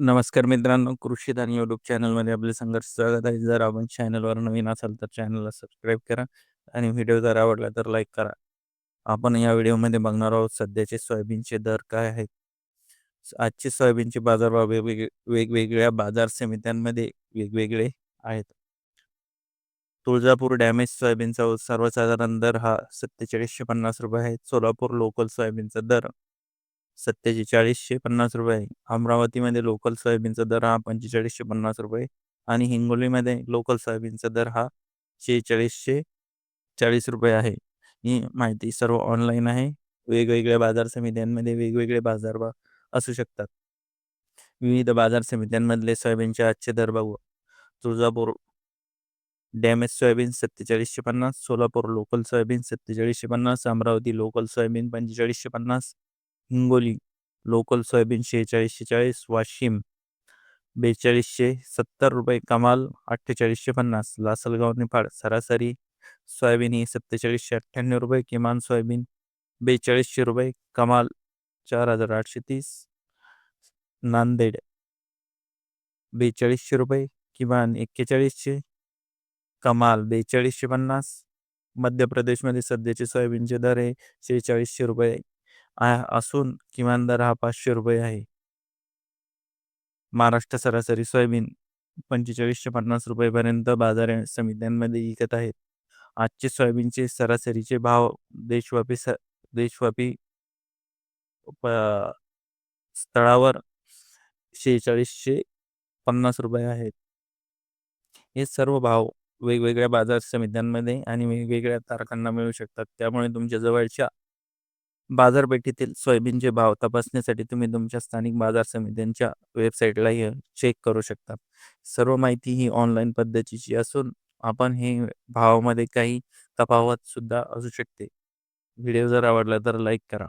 नमस्कार मित्रांनो, कृषीदान यूट्यूब चॅनलमध्ये आपले संघर्ष स्वागत आहे. जर आपण चॅनलवर नवीन असाल तर चॅनलला सबस्क्राईब करा आणि व्हिडिओ जर आवडला तर लाईक करा. आपण या व्हिडिओमध्ये बघणार आहोत सध्याचे सोयाबीनचे दर काय आहेत. आजचे सोयाबीनचे बाजारभाव वेगवेगळे वेगवेगळ्या बाजार समित्यांमध्ये वेगवेगळे आहेत. तुळजापूर डॅमेज सोयाबीनचा सर्वसाधारण दर हा सत्तेचाळीसशे पन्नास रुपये आहे. सोलापूर लोकल सोयाबीनचा दर सत्याऐंशी चाळीसशे पन्नास रुपये अमरावतीमध्ये लोकल सोयाबीनचा दर हा पंचेचाळीसशे पन्नास रुपये आणि हिंगोलीमध्ये लोकल सोयाबीनचा दर हा शेहेचाळीसशे चाळीस रुपये आहे. ही माहिती सर्व ऑनलाईन आहे. वेगवेगळ्या बाजार समित्यांमध्ये वेगवेगळे बाजारभाव असू शकतात. विविध बाजार समित्यांमधले सोयाबीनचे आजचे दर बघू. तुळजापूर डॅमेज सोयाबीन सत्तेचाळीसशे पन्नास सोलापूर लोकल सोयाबीन सत्तेचाळीसशे पन्नास अमरावती लोकल सोयाबीन पंचेचाळीसशे पन्नास हिंगोली लोकल सोयाबीन शेहेचाळीसशे चाळीस वाशिम बेचाळीसशे सत्तर रुपये कमाल अठ्ठेचाळीसशे पन्नास लासलगाव निफाड सरासरी सोयाबीन ही सत्तेचाळीसशे अठ्ठ्याण्णव रुपये किमान सोयाबीन बेचाळीसशे रुपये कमाल चार हजार आठशे तीस नांदेड बेचाळीसशे रुपये किमान एक्केचाळीसशे कमाल बेचाळीसशे पन्नास मध्य प्रदेशमध्ये सध्याचे सोयाबीनचे दर हे शेहेचाळीसशे रुपये असून किमान दर हा पाचशे रुपये आहे. महाराष्ट्र सरासरी सोयाबीन पंचेचाळीसशे पन्नास रुपयेपर्यंत बाजार समित्यांमध्ये विकत आहेत. आजचे सोयाबीनचे सरासरीचे भाव देशव्यापी स देशव्यापी स्थळावर शेहेचाळीसशे पन्नास रुपये आहेत. हे सर्व भाव वेगवेगळ्या बाजार समित्यांमध्ये आणि वेगवेगळ्या तारखांना मिळू शकतात. त्यामुळे तुमच्या जवळच्या बाजारपेठेतील सोयाबीनचे भाव तपासण्यासाठी तुम्ही तुमच्या स्थानिक बाजार समित्यांच्या वेबसाईटलाही चेक करू शकता. सर्व माहिती ही ऑनलाईन पद्धतीची असून आपण हे भावामध्ये काही तफावत सुद्धा असू शकते. व्हिडिओ जर आवडला तर लाईक करा.